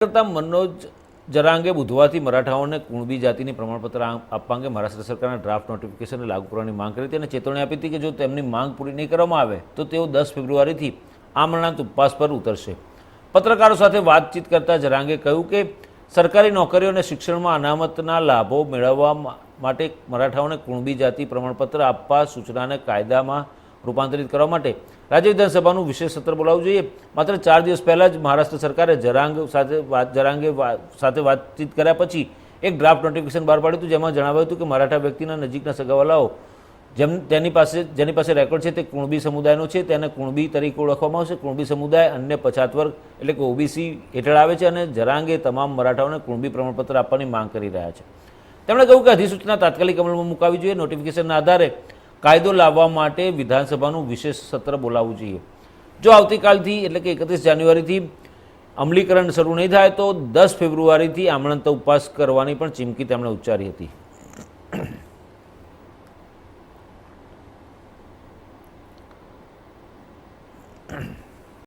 કરતા મનોજ જરાંગે બુધવારથી મરાઠાઓને કુણબી જાતિની પ્રમાણપત્ર આપવા અંગે મહારાષ્ટ્ર સરકારના ડ્રાફ્ટ નોટિફિકેશનને લાગુ કરવાની માંગ કરી હતી અને ચેતવણી આપી હતી કે જો તેમની માંગ પૂરી નહીં કરવામાં આવે, તો તેઓ દસ ફેબ્રુઆરીથી આમરણાંત ઉપવાસ પર ઉતરશે. પત્રકારો સાથે વાતચીત કરતા જરાંગે કહ્યું કે, સરકારી નોકરીઓ અને શિક્ષણમાં અનામતના લાભો મેળવવા માટે મરાઠાઓને કુણબી જાતિ પ્રમાણપત્ર આપવા સૂચનાને કાયદામાં રૂપાંતરિત કરવા માટે રાજ્ય વિધાનસભાનું વિશેષ સત્ર બોલાવવું જોઈએ. માત્ર ચાર દિવસ પહેલાં જ મહારાષ્ટ્ર સરકારે જરાંગ સાથે વાત, જરાંગે સાથે વાતચીત કર્યા પછી એક ડ્રાફ્ટ નોટિફિકેશન બહાર પાડ્યું હતું, જેમાં જણાવ્યું હતું કે મરાઠા વ્યક્તિના નજીકના સગાવાલાઓ જેમ, તેની પાસે, જેની પાસે રેકોર્ડ છે તે કુણબી સમુદાયનો છે, તેને કુણબી તરીકે ઓળખવામાં આવશે. કુણબી સમુદાય અન્ય પછાત વર્ગ એટલે કે ઓબીસી હેઠળ આવે છે અને જરાંગે તમામ મરાઠાઓને કુણબી પ્રમાણપત્ર આપવાની માંગ કરી રહ્યા છે. તેમણે કહ્યું કે અધિસૂચના તાત્કાલિક અમલમાં મુકાવી જોઈએ. નોટિફિકેશનના આધારે કાયદો લાવવા માટે વિધાનસભાનું વિશેષ સત્ર બોલાવવું જોઈએ. જો આવતીકાલથી એટલે કે એકત્રીસ જાન્યુઆરીથી અમલીકરણ શરૂ નહીં થાય તો દસ ફેબ્રુઆરીથી આમણંત ઉપવાસ કરવાની પણ ચીમકી તેમણે ઉચ્ચારી હતી.